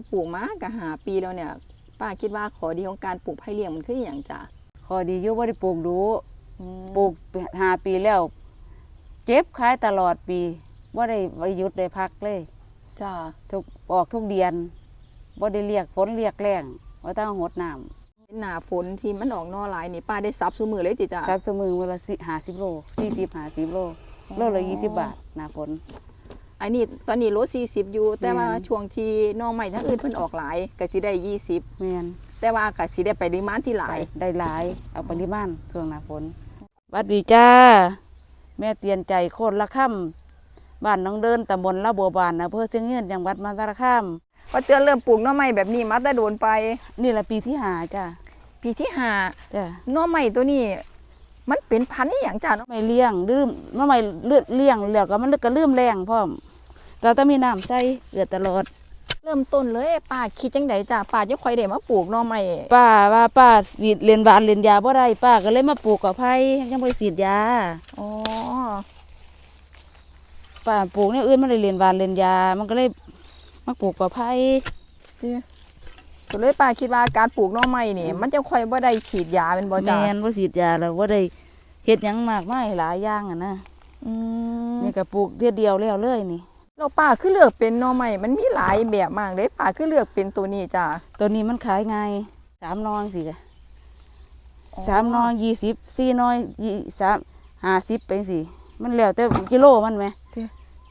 ที่ปลูกมาก็หาปีแล้วเนี่ย ป้าคิดว่าขอดีของการปลูกไผ่เลี้ยงมันคืออหย่างจ้ะขอดีอยู่บ่ได้ปลูกดูอืมปลูกหาปีแล้ว เจ็บขายตลอดปีบ่ได้บ่ได้หยุดได้พักเลยจ้าทุกออกทุกเดือนบ่ได้เรียกฝนเรียกแรงว่าต้องหดน้ำเป็นหนาฝนที่มันออกหนอหลายนี่ป้าได้ซับซุมือเลยติจ้ะซับสมือวันละสิห้าสิบโลสี่สิบห้าสิบโลโลละยี่สิบบาทหน้าฝน อันนี้ตอนนี้โล40อยู่ แต่ว่าแม่นช่วงที่หนอใหม่ทั้งอื่นเพิ่นออกหลายก็สิได้20แม่นแต่ว่าก็สิได้ไปปริมาณที่หลาย ได้หลาย เอาปริมาณช่วงหน้าฝนหวัดดีจ้า แม่เตียนใจโคตรละค่ำบ้านน้องเดินตำบลละบัวบานอำเภอเชียงยืนจังหวัดมหาสารคามพอเตือนเริ่มปลูกหน่อไม้แบบนี้มาแต่โดนไป นี่แหละปีที่หาจ้าปีที่ห้าจ้าหน่อไม้ตัวนี้ มันเป็นพันธุ์อหย่างจ้ะเนาะ ไม่เลี้ยงลืมไม่ไม่เลือดเลี้ยงแล้วก็มันเลือกก็ลืมแรงพร้อม แต่ต้องมีน้ำใส่เอือดตลอด เริ่มต้นเลยป้าคิดจังไดจ้ะป้าจะค่อยได้มาปลูกหน่อไม้ป้าว่าป้าฉีดเรียนหวานเรียนยาบ่ได้ป้าก็เลยมาปลูกกับไผ่ยังบ่ไปฉีดยาอ๋อป้าปลูกเนี่ยอื่นมันเลยเรียนหวานเรียนยา มันก็เลยมาปลูกกับไผ่จิก็เลยป้าคิดว่าการปลูกหน่อไม้นี่มันจะค่อยบ่ได้ฉีดยาเป็นบ่แมจ้ะนบ่ฉีดยาแล้วบ่ได้เฮ็ดหยังมากมายหลายอย่างอะนะอืมนี่ก็ปลูกเดียวเดียวแล้วเลยนี่ เราป้าคือเลือกเป็นหน่อไม้มันมีหลายแบบมากเลยป้าคือเลือกเป็นตัวนี้จ้ะ ตัวนี้มันขายง่ายสามนองสิกะอ๋อ สามนองยี่สิบสี่น้อยยี่สามห้าสิบเป็นสิมันแล้วแต่กิโลมันไหม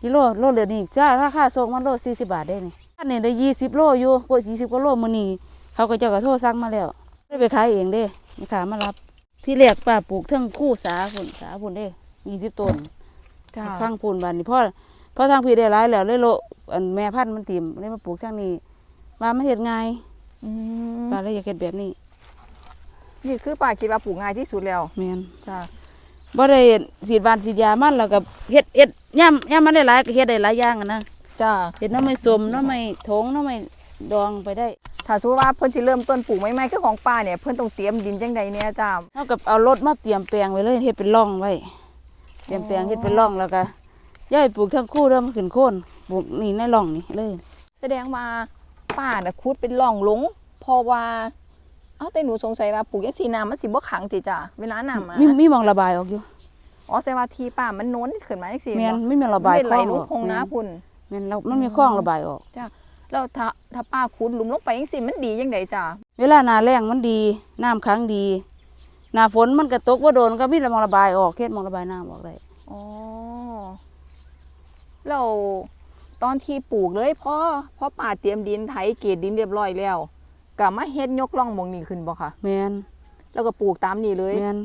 กิโลโลเดียวนี้จ้าราคาส่งมันโลสี่สิบบาทได้นี่อันนี้ได้ยี่สิบโลอยู่กว่ายี่สิบกว่าโลมื้อนี้เขาก็เจ้าก็โทรสั่งมาแล้วได้ไปขายเองเด้มีขามารับ ที่แรกป้าปลูกเทั้งคู่สาพุ่นสาพุ่นเด้ยี่สิบต้น จ้ะข้างพุ่นบานนี่พ่อ พ่อทางพี่ได้หลายแล้วเลยโลอันแม่พันธุ์มันติ่มเลยมาปลูกทางนี้ว่ามันเฮ็ดง่ายอืมป้าเลยอยากเฮ็ดแบบนี้นี่คือป้าคิดว่าปลูกง่ายที่สุดแล้วแม่นจ้ะบ่ได้ฉีดหวานฉีดยามันแล้วก็เฮ็ดเฮ็ดย่ำย่ำมันได้หลายก็เฮ็ดได้หลายอย่างอะนะจ้ะเฮ็ดน้ำไม่สมน้ำไม่ถงน้ำไม่ดองไปได้ ถ้าสมมติว่าเพิ่นสิเริ่มต้นปลูกใหม่ๆคือของป้าเนี่ยเพิ่นต้องเตรียมดินจังใดเนี่ยจ้าเท่ากับเอารถมาเตรียมแปลงไว้เลยเฮ็ดเป็นร่องไว้ เตรียมแปลงเฮ็ดเป็นร่องแล้วก็ ย่อยปลูกทั้งคู่เริ่มนขึ้นโคนปลูกนี่ในร่องนี่เลย แสดงว่าป้าน่ะขุดเป็นร่องลงเพราะว่า เอ้าแต่หนูสงสัยว่าปลูกจังซี่น้ำมันสิบ่ขังติจ้ะเวลาน้ำมามีมีหมองระบายออกอยู่อ๋อแสดงว่าที่ป้ามันโน้นขึ้นมาจังซี่แม่นบ่ไม่มีระบายมันไหลคลองออกคงนาพุ่นแม่นเรามันมีคลองระบายออกแล้วถ้าถ้าป้าขุดหลุมลงไปจังซี่มันดีจังไดจ้ะเวลาหน้าแล้งมันดีน้ำค้างดีหน้าฝนมันก็ตกบ่โดนก็มีแต่หมองระบายออกเฮ็ดหมองระบายน้ำออกได้อ๋อ แล้วตอนที่ปลูกเลยพอพอป้าเตรียมดินไถเกรดดินเรียบร้อยแล้วก็มาเฮ็ดยกร่องหมองนี้ขึ้นบ่คะแม่นแล้วก็ปลูกตามนี้เลยแม่น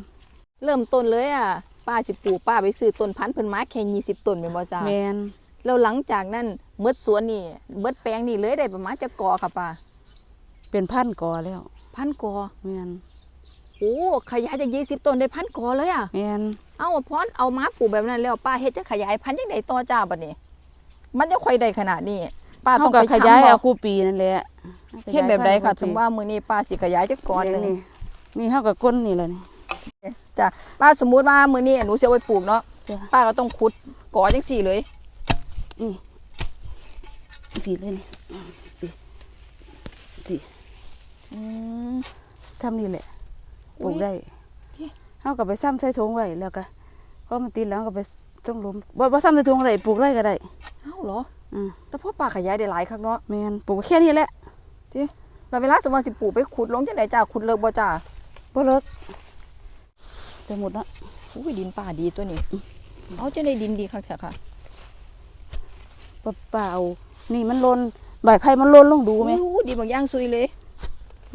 เริ่มต้นเลยอะป้าสิปลูกป้าไปซื้อต้นพันธุ์เพิ่นมาแค่ยี่สิบต้นเป็นบ่จ้าแม่นแล้วหลังจากนั้นเมดสวนนี่เบิดแปลงนี่เลยได้ประมาณจะกอค่ะป้าเป็นพันกอแล้ว พันกอแม่นโอ้ ขยายจากยี่สิบต้นได้พันกอเลยอะแม่นเอาพอนเอามาปลูกแบบนั้นแล้วป้าเฮ็ดจะขยายพันธุ์ยังไงต่อจ้าบัดนี้ มันจะค่อยได้ขนาดนี้ป้าต้เฮาองก็ไปขยายชำเอาบ่คู่ปีนั่นแหละเฮ็ดแบบใดค่ะขยยสมมติว่ามื้อนี้ป้าสิขยายจักก่อนหนึงนี่นี่เฮาก็ก้นนี่แหละนี่จ้ะป้าสมมุติว่ามื้อนี้หนูสิเอาไปปลูกเนาะจ้ะป้าก็ต้องขุดกอจังสี่เลยสีเลยนี่สิสิอืมทำนี่แหละ ปอุ๊ลูยกได้เอ๊ะเฮาก็ไปซ้ำใส่ถุงไว้แล้วก็พอมันติดแล้วก็ไปจงหลุมบ่บ่ซ้ำใส่ถุงอะไรปลูกได้ก็ได้เอ้าเหรออืมแต่พ่อป้าขยายได้หลายครั้งเนาะแม่นปลูกแค่นี้แหละแล้วเวลาสมมติสิปลูกไปขุดลงจังไดจ้าขุดเลิกบ่จ้าบ่เลิกจะหมดเนาะอุ้ยดินป่าดีตัวนี้เอาจังไดดินดีคักแท้ค่ะปะเปล่านี่มันหล่นใบไผ่มันหล่นลงดูไหมอู้ดีบางอย่างซุยเลย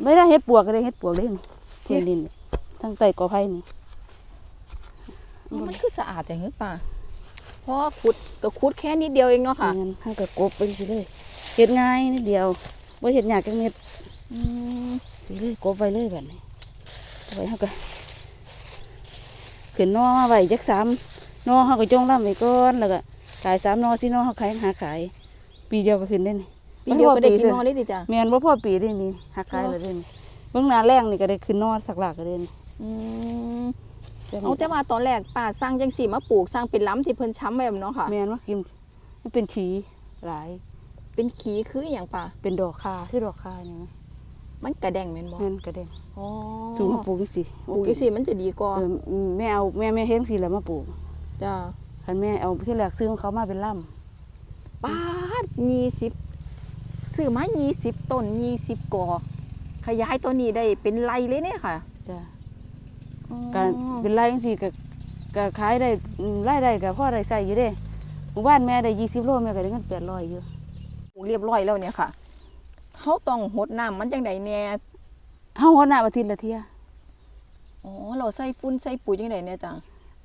ไม่ได้เฮ็ดปวกก็ได้เฮ็ดปวกได้นี่เอ๊ะเทียนดินนี่ ทั้งใต้กอไผ่นี่มันคือสะอาดแต่เฮ้ยป่าเพราะขุดก็ขุดแค่นิดเดียวเองเนาะค่ะแม่นเฮาก็กบไปสิเลยเฮ็ดง่ายนิดเดียวบ่เฮ็ดยากจังเม็ดอืมสิเลยกบไปเลยแบบนี้เอาไว้เฮาก็ขึ้นนอมาไว้จักสามนอเฮาก็จงล่ำไว้ก่อนแล้วก็ขายสามนอสี่นอเฮาขายหาขาย ปีเดียวก็ขึ้นได้นี่ปีเดียวก็ได้กินปีนอเลยติจ้าแม่นบ่พอปีได้นี่หาขายเหรอเลยเด้นี่เบิ่งหน้าแรงนี่ก็ได้ขึ้นนอสักหลักก็ได้นี่ อืมเอาแต่ว่าตอนแรกป้าสร้างจังสี่มาปลูกสร้างเป็นล้ำที่เพิ่นช้ำไว้เนาะค่ะแม่นว่ากินมันเป็นฉีหลายเเป็นขีคืออหย่างป่าเป็นดอกคาคือดอกคานี่ไหมมันกระแดงแม่นบ่แม่นกระเด็นอ๋อสูงมาปลูกสิปลูกจังซี่มันจะดีกว่าเออแม่เอาแม่แม่เฮ็ดสิแล้วมาปลูกจ้าคันแม่เอาที่แรกซื้อของเขามาเป็นล่ำป้าดยี่สิบซื้อมายี่สิบต้นยี่สิบกอขยายตัวนี้ได้เป็นไรเลยเนี่ยค่ะจ้ะอ๋อ การเป็นไรจังซี่ก็ก็ขายได้อืมรายได้ก็พอได้ใช้อยู่เด้หมู่บ้านแม่ได้20โลแม่ก็ได้เงิน800อยู่ปลูกเรียบร้อยแล้วเนี่ยค่ะเขาต้องหดน้ำมันจังไดเนี่ยเฮาหัวหน้าอาทิตย์ละเที่ยอ๋อเราใส่ฟุ้นใส่ปุ๋ยจังไดเนี่ยจ้ะ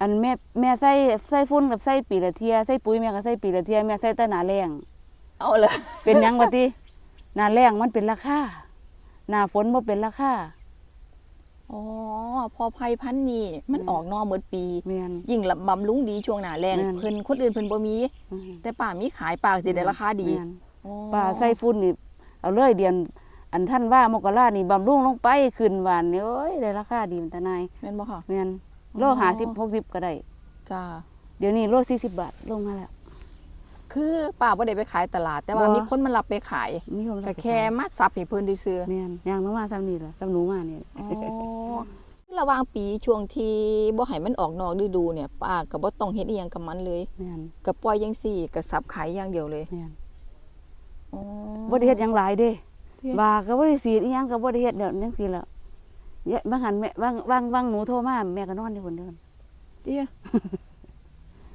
อันแม่แม่ใส่ใส่ฝุ่นกับใส่ปีละเที่ยใส่ปุ๋ยแม่ก็ใส่ปีละเที่ยแม่ใส่แต่หน้าแรงเอาเลยเป็นหยังวะติหน้าแรงมันเป็นราคาหน้าฝนบ่เป็นราคา อ๋อ พอภัยพันธุ์นี่มันอืมออกนอกหมดปีแม่น ยิ่งละบำรุงดีช่วงหน้าแรงแม่น เพิ่นคนอื่นเพิ่นบ่มี อืมแต่ป่ามีขายป่าสิได้ราคาดีแม่นอ๋อป้าใส่ฝุ่นนี่เอาเลยเดือนอันท่านว่ามกรานี่บำรุงลงไปขึ้นหวานนี่โอ้ยได้ราคาดีมันตานายแม่นบ่ค่ะ แม่นโลอ๋อห้าสิบหกสิบก็ได้ จ้าเดี๋ยวนี้โลสี่สิบบาทลงมาแล้ว คือป้าบ่ได้ไปขายตลาด แต่ว่าบ่ มีคนมารับไปขายมีคนก็แค่มาซับให้เพิ่นซื่อแม่นย่างลงมาซ้ำนี่ล่ะซ้ำหนูมานี่ๆอ๋อระหว่างปีช่วงที่บ่ให้มันออกนอกฤดูเนี่ยป้าก็บ่ต้องเฮ็ดอีหยังกับมันเลยแม่นก็ปล่อยจังซี่ก็สับขายอย่างเดียวเลยแม่นอ๋อ บ่ได้เฮ็ดหยังหลายเด้เฮ็ดบาก็บ่ได้สีดอีหยังก็บ่ได้เฮ็ดเดี๋ยวจังซี่แล้วเยอะบางหันแม่บางบางบางหนูโทรมาแม่ก็นอนอยู่คนเดียวเตี้ย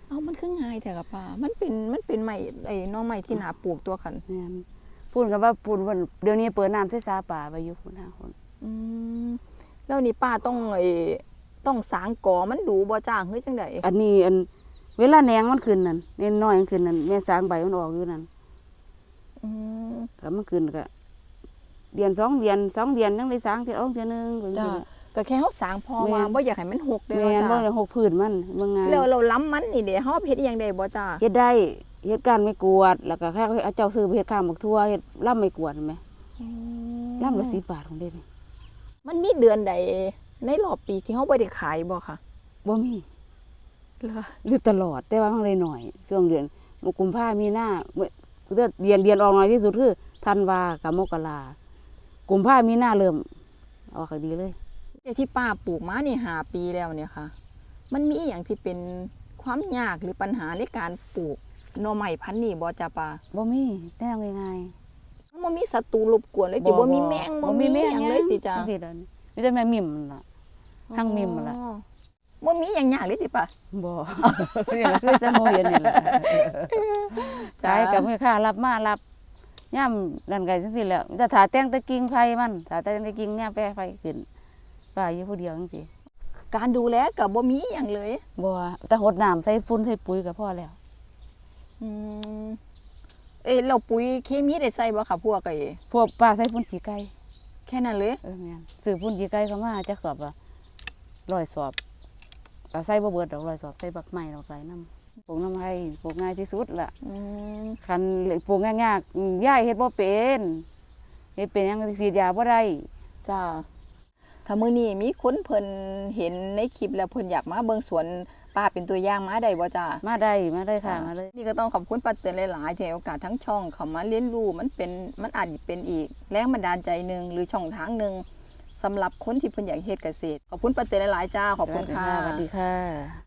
เอามันคือง่ายแต่กับป้ามันเป็นมันเป็นใหม่ไอ้หน้องใหม่ที่หนาปลูกตัวคันแม่นพูดกันว่าพูดว่าเดี๋ยวนี้เปิดน้ำใส่สาป่าไปอยู่คนหาคนอืมแล้วนี่ป้าต้องไอ้ต้องสางกอมันดูบ่จ้างเฮ้ยจังไดอันนี้อันเวลาแหนงมันขึ้นนั่นเน้นน้อยมันขึ้นนั่นแม่สร้างใบมันออกอยู่นั่นอืม ก็มันขึ้นก็เดือนสองเดือนสองเดือนยังได้สร้างเทีออกเทียหนึงก็จ้าจัง ก็แค่เฮาสางพอแม่นว่าบ่อยากให้มันหกเด้ซี่อแม่นบ่เนาะได้จ้าหกพื้นมันเบิ่งงานแล้วเราล้ำมันนี่เด้เฮาเฮ็ดอีหยังได้บ่จ้าเฮ็ดได้เฮ็ดการไม่กวาดแล้วก็แค่เอาเจ้าซื้อไปเฮ็ดข้าวหมกทั่วเฮ็ดล่ำไม่กวาดเห็นไหมล่ำละ10บาทของเด้นี่มันมีเดือนใดในรอบปีที่เฮาบ่ได้ขายบ่ค่ะบ่มี เหรอหรือตลอดแต่ว่ามันเลยหน่อยช่วงเดือนมกกุมภามีนาเมื่อเดือนเดือนเดือนออกน้อยที่สุดคือธันวากับมกรากุมภามีนาเริ่มออกดีเลยแต่ ที่ป้าปลูกมานี่ห้าปีแล้วเนี่ยค่ะ มันมีอหย่างที่เป็นความยากหรือปัญหาในการปลูกหน่อไม้พันธุ์นี่บ่จ้าป้าบ่มีแน่ง่ายมันบ่มีศัตรูรบกวนเลยติบ่มีแมงบ่มีหยังเลยติจ้าจังซี่เด้อมีแต่แม่มิมนั่นล่ะทั้งมิมนั่นล่ะอ๋อบ่มีหยังยากเลยติป้าบ่นี่ล่ะคือจะโมเห็นนี่ล่ะจ้าขายกับแม่ค้ารับมารับย่ํนั่นก็จังซี่แหล้วมีแต่ถาแต่งแตะกิ่งไผมันถาแต่งแตะกิ่งย่ามแปรไฟขึ้น ป้าอยู่ผู้เดียวจังซี่การดูแลก็บ่มีหยังเลยบ่แต่หดน้ำใส่ฝุ่นใส่ปุ๋ยก็พอแล้ว อืมเอ้เราปุ๋ยเคมีได้ใส่บ่ค่ะพวกไอ้พวกป้าใส่ฝุ่นขี้ไก่แค่นั้นเลยเออแม่นซื้อฝุ่นขี้ไก่เข้ามาจักสอบละร้อยสอบก็ใส่บ่เบิดดอกร้อยสอบใส่บักไม้ดอกหลายน้ำปลูกน้ำไห้ปลูกง่ายที่สุดล่ะอืมคันปลูกยากๆอืมย่ายเฮ็ดบ่เป็นเฮ็ดเป็นหยังสีดยาบ่ได้จ้า ถ้ามื้อนี้มีคนเพิ่นเห็นในคลิปแล้วเพิ่นอยากมาเบิ่งสวนป้าเป็นตัวอย่างมาได้บ่จ้ามาได้มาได้ค่ะมาเลยนี่ก็ต้องขอบคุณป้าเตือนหลายๆที่ให้โอกาสทั้งช่องเขามาเรียนรู้มันเป็นมันอาจจะเป็นอีก แรงบันดาลใจหนึ่งหรือช่องทางหนึ่งสำหรับคนที่เพิ่นอยากเฮ็ดเกษตร ขอบคุณป้าเตือนหลายๆจ้าขอบคุณค่ะสวัสดีค่ะ